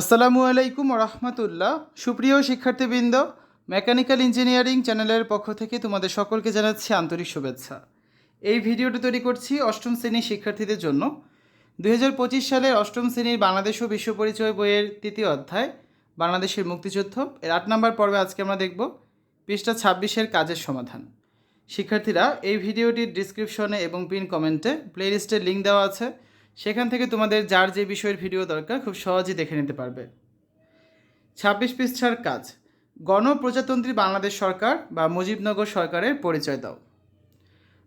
আসসালামু আলাইকুম রহমতুল্লাহ সুপ্রিয় শিক্ষার্থীবৃন্দ, মেকানিক্যাল ইঞ্জিনিয়ারিং চ্যানেলের পক্ষ থেকে তোমাদের সকলকে জানাচ্ছি আন্তরিক শুভেচ্ছা। এই ভিডিওটি তৈরি করছি অষ্টম শ্রেণির শিক্ষার্থীদের জন্য। দু হাজার পঁচিশ সালের অষ্টম শ্রেণির বাংলাদেশ ও বিশ্ব পরিচয় বইয়ের তৃতীয় অধ্যায়, বাংলাদেশের মুক্তিযুদ্ধ। এর আট নম্বর পর্বে আজকে আমরা দেখব পৃষ্ঠা ছাব্বিশের কাজের সমাধান। শিক্ষার্থীরা, এই ভিডিওটির ডিসক্রিপশনে এবং পিন কমেন্টে প্লেলিস্টের লিঙ্ক দেওয়া আছে। সেখান থেকে তোমাদের যার যে বিষয়ের ভিডিও দরকার খুব সহজেই দেখে নিতে পারবে। ছাব্বিশ পৃষ্ঠার কাজ। গণপ্রজাতন্ত্রী বাংলাদেশ সরকার বা মুজিবনগর সরকারের পরিচয় দাও।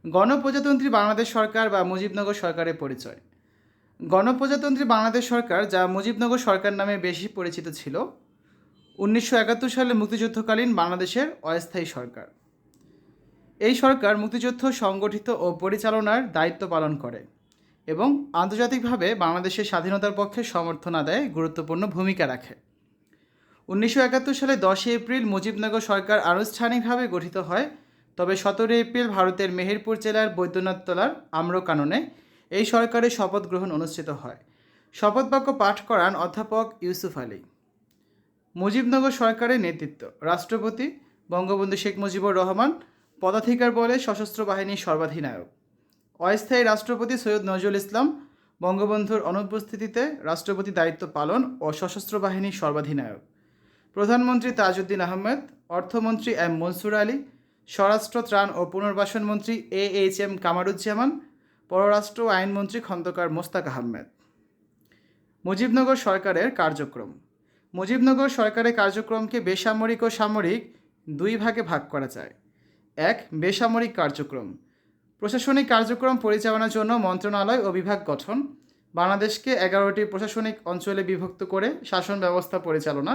গণপ্রজাতন্ত্রী বাংলাদেশ সরকার বা মুজিবনগর সরকারের পরিচয়। গণপ্রজাতন্ত্রী বাংলাদেশ সরকার যা মুজিবনগর সরকার নামে বেশি পরিচিত ছিল, উনিশশো একাত্তর সালে মুক্তিযুদ্ধকালীন বাংলাদেশের অস্থায়ী সরকার। এই সরকার মুক্তিযুদ্ধ সংগঠিত ও পরিচালনার দায়িত্ব পালন করে। এবং আন্তর্জাতিকভাবে বাংলাদেশের স্বাধীনতার পক্ষে সমর্থন আদায়ে গুরুত্বপূর্ণ ভূমিকা রাখে। উনিশশো একাত্তর সালে দশই এপ্রিল মুজিবনগর সরকার আনুষ্ঠানিকভাবে গঠিত হয়, তবে সতেরো এপ্রিল ভারতের মেহেরপুর জেলার বৈদ্যনাথতলার আম্রকাননে এই সরকারের শপথ গ্রহণ অনুষ্ঠিত হয়। শপথ বাক্য পাঠ করান অধ্যাপক ইউসুফ আলী। মুজিবনগর সরকারের নেতৃত্ব, রাষ্ট্রপতি বঙ্গবন্ধু শেখ মুজিবুর রহমান, পদাধিকার বলে সশস্ত্র বাহিনীর সর্বাধিনায়ক। অস্থায়ী রাষ্ট্রপতি সৈয়দ নজরুল ইসলাম, বঙ্গবন্ধুর অনুপস্থিতিতে রাষ্ট্রপতি দায়িত্ব পালন ও সশস্ত্র বাহিনীর সর্বাধিনায়ক। প্রধানমন্ত্রী তাজউদ্দিন আহমেদ, অর্থমন্ত্রী এম মনসুর আলী, স্বরাষ্ট্র, ত্রাণ ও পুনর্বাসন মন্ত্রী এ এইচ এম কামারুজ্জামান পররাষ্ট্র আইনমন্ত্রী খন্দকার মোস্তাক আহমেদ। মুজিবনগর সরকারের কার্যক্রম। মুজিবনগর সরকারের কার্যক্রমকে বেসামরিক ও সামরিক দুই ভাগে ভাগ করা যায়। এক, বেসামরিক কার্যক্রম। প্রশাসনিক কার্যক্রম পরিচালনার জন্য মন্ত্রণালয় ও বিভাগ গঠন। বাংলাদেশকে এগারোটি প্রশাসনিক অঞ্চলে বিভক্ত করে শাসন ব্যবস্থা পরিচালনা।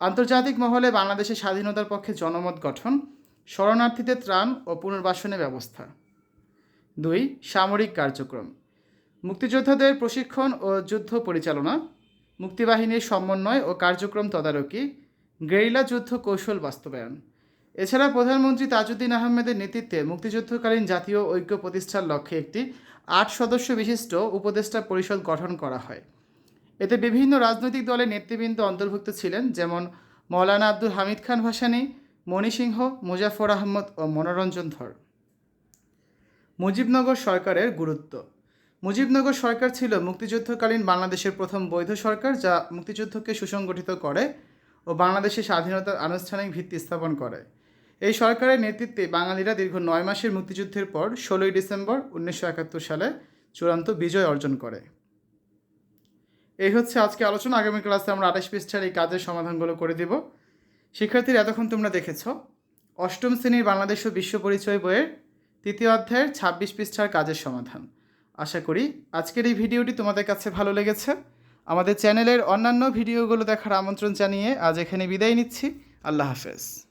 আন্তর্জাতিক মহলে বাংলাদেশের স্বাধীনতার পক্ষে জনমত গঠন, শরণার্থীদের ত্রাণ ও পুনর্বাসনের ব্যবস্থা। দুই, সামরিক কার্যক্রম। মুক্তিযোদ্ধাদের প্রশিক্ষণ ও যুদ্ধ পরিচালনা, মুক্তিবাহিনীর সমন্বয় ও কার্যক্রম তদারকি, গেরিলা যুদ্ধ কৌশল বাস্তবায়ন। এছাড়া প্রধানমন্ত্রী তাজউদ্দিন আহমেদের নেতৃত্বে মুক্তিযুদ্ধকালীন জাতীয় ঐক্য প্রতিষ্ঠার লক্ষ্যে একটি আট সদস্য বিশিষ্ট উপদেষ্টা পরিষদ গঠন করা হয়। এতে বিভিন্ন রাজনৈতিক দলের নেতৃবৃন্দ অন্তর্ভুক্ত ছিলেন, যেমন মৌলানা আব্দুল হামিদ খান ভাসানী, মণি সিংহ মুজাফর আহমদ ও মনোরঞ্জন ধর। মুজিবনগর সরকারের গুরুত্ব। মুজিবনগর সরকার ছিল মুক্তিযুদ্ধকালীন বাংলাদেশের প্রথম বৈধ সরকার, যা মুক্তিযুদ্ধকে সুসংগঠিত করে ও বাংলাদেশের স্বাধীনতার আনুষ্ঠানিক ভিত্তি স্থাপন করে। এই সরকারের নেতৃত্বে বাঙালিরা দীর্ঘ নয় মাসের মুক্তিযুদ্ধের পর ষোলোই ডিসেম্বর উনিশশো একাত্তর সালে চূড়ান্ত বিজয় অর্জন করে। এই হচ্ছে আজকে আলোচনা। আগামী ক্লাসে আমরা আঠাশ পৃষ্ঠার এই কাজের সমাধানগুলো করে দেব। শিক্ষার্থীরা, এতক্ষণ তোমরা দেখেছ, অষ্টম শ্রেণির বাংলাদেশ ও বিশ্ব পরিচয় বইয়ের তৃতীয় অধ্যায়ের ছাব্বিশ পৃষ্ঠার কাজের সমাধান। আশা করি আজকের এই ভিডিওটি তোমাদের কাছে ভালো লেগেছে। আমাদের চ্যানেলের অন্যান্য ভিডিওগুলো দেখার আমন্ত্রণ জানিয়ে আজ এখানে বিদায় নিচ্ছি। আল্লাহ হাফেজ।